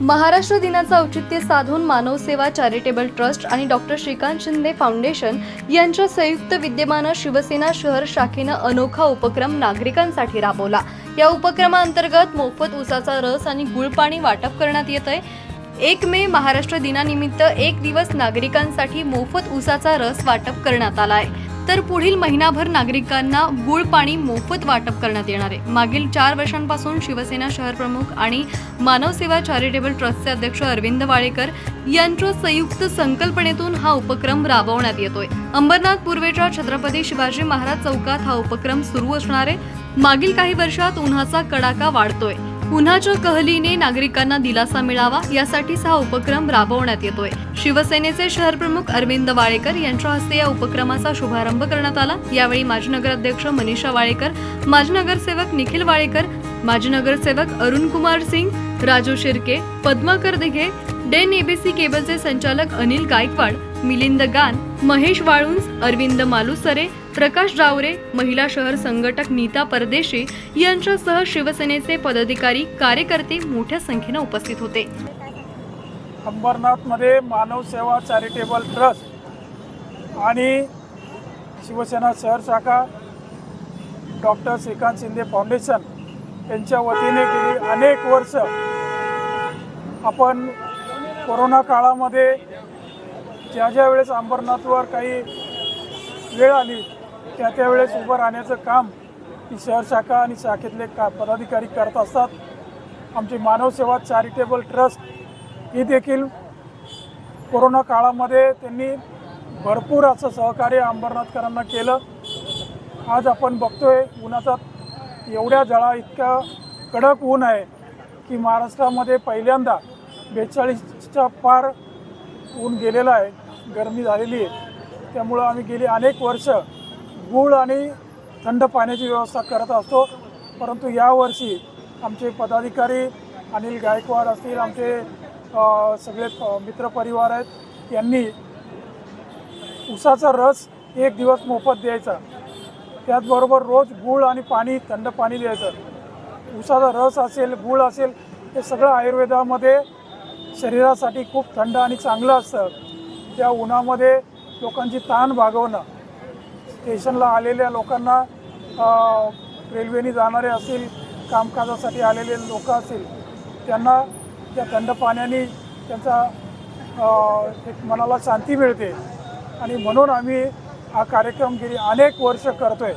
महाराष्ट्र दिनाचं औचित्य साधून मानव सेवा चॅरिटेबल ट्रस्ट आणि डॉक्टर श्रीकांत शिंदे फाउंडेशन यांच्या संयुक्त विद्यमानं शिवसेना शहर शाखेनं अनोखा उपक्रम नागरिकांसाठी राबवला. या उपक्रमाअंतर्गत मोफत उसाचा रस आणि गुळपाणी वाटप करण्यात येत आहे. एक मे महाराष्ट्र दिनानिमित्त एक दिवस नागरिकांसाठी मोफत उसाचा रस वाटप करण्यात आला आहे. तर पुढील महिनाभर नागरिकांना गुळ पाणी मोफत वाटप करण्यात येणार आहे. मागील चार वर्षांपासून शिवसेना शहर प्रमुख आणि मानव सेवा चॅरिटेबल ट्रस्टचे अध्यक्ष अरविंद वाळेकर यांच्या संयुक्त संकल्पनेतून हा उपक्रम राबवण्यात येतोय. अंबरनाथ पूर्वेच्या छत्रपती शिवाजी महाराज चौकात हा उपक्रम सुरू असणार आहे. मागील काही वर्षात उन्हाचा कडाका वाढतोय. उन्हाच्या कहलीने नागरिकांना दिलासा मिळावा यासाठीच हा उपक्रम राबवण्यात येतोय. शिवसेनेचे शहर प्रमुख अरविंद वाळेकर यांच्या हस्ते या उपक्रमाचा शुभारंभ करण्यात आला. यावेळी माजी नगराध्यक्ष मनीषा वाळेकर माजी नगरसेवक निखिल वाळेकर माजी नगरसेवक अरुण कुमार सिंग राजू शिर्के पद्माकर दिघे डेन एबीसी केबलचे संचालक अनिल गायकवाड मिलिंद गान महेश वाळुंज अरविंद मालुसरे प्रकाश जावरे महिला शहर संघटक नीता परदेशी यांच्यासह शिवसेनेचे पदाधिकारी कार्यकर्ते मोठ्या संख्येनं उपस्थित होते. अंबरनाथमध्ये मानव सेवा चॅरिटेबल ट्रस्ट आणि शिवसेना शहर शाखा डॉक्टर श्रीकांत शिंदे फाउंडेशन यांच्या वतीने गेली अनेक वर्ष आपण कोरोना काळामध्ये ज्या ज्या वेळेस अंबरनाथवर काही वेळ आली त्या त्यावेळेस उभं राहण्याचं काम ही शहर शाखा आणि शाखेतले का पदाधिकारी करत असतात. आमची मानवसेवा चॅरिटेबल ट्रस्ट ही देखील कोरोना काळामध्ये त्यांनी भरपूर असं सहकार्य अंबरनाथकरांना केलं. आज आपण बघतोय उन्हाचा एवढ्या जळा इतका कडक ऊन आहे की महाराष्ट्रामध्ये पहिल्यांदा बेचाळीसच्या पार ऊन गेलेलं आहे. गरमी झालेली आहे. त्यामुळं आम्ही गेली अनेक वर्ष गुळ आणि थंड पाण्याची व्यवस्था करत असतो. परंतु यावर्षी आमचे पदाधिकारी अनिल गायकवाड असतील आमचे सगळे मित्रपरिवार आहेत यांनी उसाचा रस एक दिवस मोफत द्यायचा. त्याचबरोबर रोज गूळ आणि पाणी थंड पाणी द्यायचं. उसाचा रस असेल गूळ असेल हे सगळं आयुर्वेदामध्ये शरीरासाठी खूप थंड आणि चांगलं असतं. त्या उन्हामध्ये लोकांची ताण भागवणं स्टेशनला आलेल्या लोकांना रेल्वेने जाणारे असतील कामकाजासाठी आलेले लोक असतील त्यांना त्या थंड पाण्याने त्यांचा एक मनाला शांती मिळते. आणि म्हणून आम्ही हा कार्यक्रम गेली अनेक वर्ष करतोय.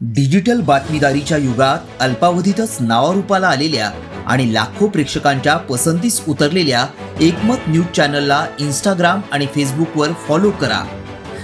डिजिटल बातमीदारीच्या युगात अल्पावधीतच नावारूपाला आलेल्या आणि लाखो प्रेक्षकांच्या पसंतीस उतरलेल्या एकमत न्यूज चॅनलला इंस्टाग्राम आणि फेसबुकवर फॉलो करा.